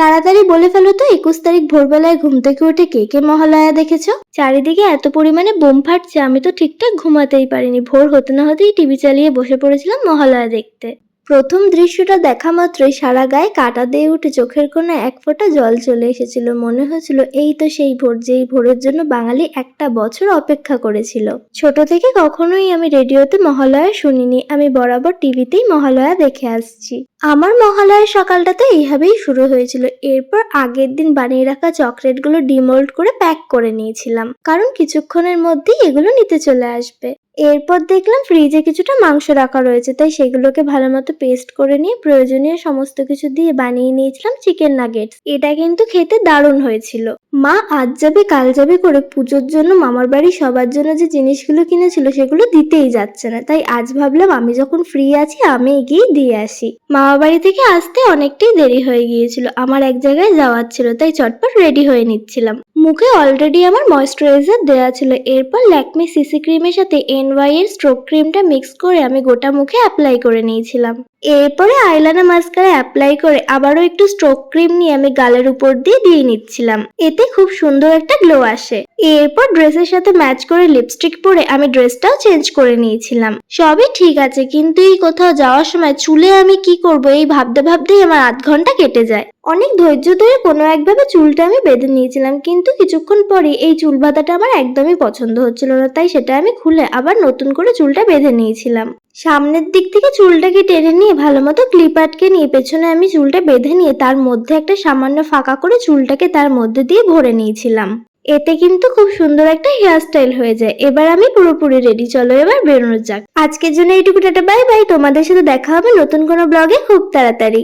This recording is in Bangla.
তাড়াতাড়ি বলে ফেলো তো, একুশ তারিখ ভোরবেলায় ঘুম থেকে উঠে কে কে মহালয়া দেখেছ? চারিদিকে এত পরিমাণে বোম ফাটছে, আমি তো ঠিকঠাক ঘুমাতেই পারিনি। ভোর হতে না হতেই টিভি চালিয়ে বসে পড়েছিলাম মহালয়া দেখতে। প্রথম দৃশ্যটা দেখা মাত্রই সারা গায়ে কাটা দিয়ে উঠে চোখের কোণে এক ফোঁটা জল চলে এসেছিল। মনে হয়েছিল, এই তো সেই ভোর, যেই ভোরের জন্য বাঙালি একটা বছর অপেক্ষা করেছিল। ছোট থেকে কখনোই আমি রেডিওতে মহালয়া শুনিনি, আমি বরাবর টিভিতেই মহালয়া দেখে আসছি। আমার মহালয়ার সকালটা তো এইভাবেই শুরু হয়েছিল। এরপর আগের দিন বানিয়ে রাখা চকলেটগুলো ডিমোল্ড করে প্যাক করে নিয়েছিলাম। কারণ কিছুক্ষণের মধ্যেই এগুলো নিতে চলে আসবে। এরপর দেখলাম ফ্রিজে কিছুটা মাংস রাখা রয়েছে, তাই সেগুলোকে ভালো মতো পেস্ট করে নিয়ে প্রয়োজনীয় সমস্ত কিছু দিয়ে বানিয়ে নিয়েছিলাম চিকেন নাগেটস। এটা কিন্তু খেতে দারুণ হয়েছিল। মা আজ যাবে, কাল যাবে করে পুজোর জন্য, মামার বাড়ি সবার জন্য যে জিনিসগুলো কিনেছিল সেগুলো দিতেই যাচ্ছে না। তাই আজ ভাবলাম আমি যখন ফ্রি আছি, আমি গিয়ে দিয়ে আসি। মামা বাড়ি থেকে আসতে অনেকটাই দেরি হয়ে গিয়েছিল। আমার এক জায়গায় যাওয়ার ছিল, তাই চটপট রেডি হয়ে নিচ্ছিলাম। মুখে অলরেডি আমার ময়শ্চারাইজার দেওয়া ছিল। এরপর ল্যাকমি সিসি ক্রিমের সাথে এনওয়াই এর স্ট্রোক ক্রিমটা মিক্স করে আমি গোটা মুখে অ্যাপ্লাই করে নিয়েছিলাম। এরপরে আইলানা মাস্কারা অ্যাপ্লাই করে আবারও একটু স্ট্রোক ক্রিম নিয়ে আমি গালের উপর দিয়ে দিয়ে নিচ্ছিলাম। এতে খুব সুন্দর একটা গ্লো আসে। এরপর ড্রেসের সাথে ম্যাচ করে লিপস্টিক পরে আমি ড্রেসটাও চেঞ্জ করে নিয়েছিলাম। সবই ঠিক আছে, কিন্তু এই কোথাও যাওয়ার সময় চুলে আমি কি করব এই ভাবতে ভাবতেই আমার আধ ঘণ্টা কেটে যায়। অনেক ধৈর্য ধরে কোনো একভাবে চুলটা আমি বেঁধে নিয়েছিলাম, কিন্তু কিছুক্ষণ পরে এই চুল বাঁধাটা আমার একদমই পছন্দ হচ্ছিল না, তাই সেটা আমি খুলে আবার নতুন করে চুলটা বেঁধে নিয়েছিলাম। সামনের দিক থেকে চুলটাকে টেনে নিয়ে ভালো মতো ক্লিপ আটকে নিয়ে পেছনে আমি চুলটা বেঁধে নিয়ে তার মধ্যে একটা সামান্য ফাঁকা করে চুলটাকে তার মধ্যে দিয়ে ভরে নিয়েছিলাম। এতে কিন্তু খুব সুন্দর একটা হেয়ার স্টাইল হয়ে যায়। এবার আমি পুরোপুরি রেডি চলো এবার বেরোনো যাক। আজকের জন্য এইটুকু টাটা বাই বাই তোমাদের সাথে দেখা হবে নতুন কোনো ব্লগে খুব তাড়াতাড়ি।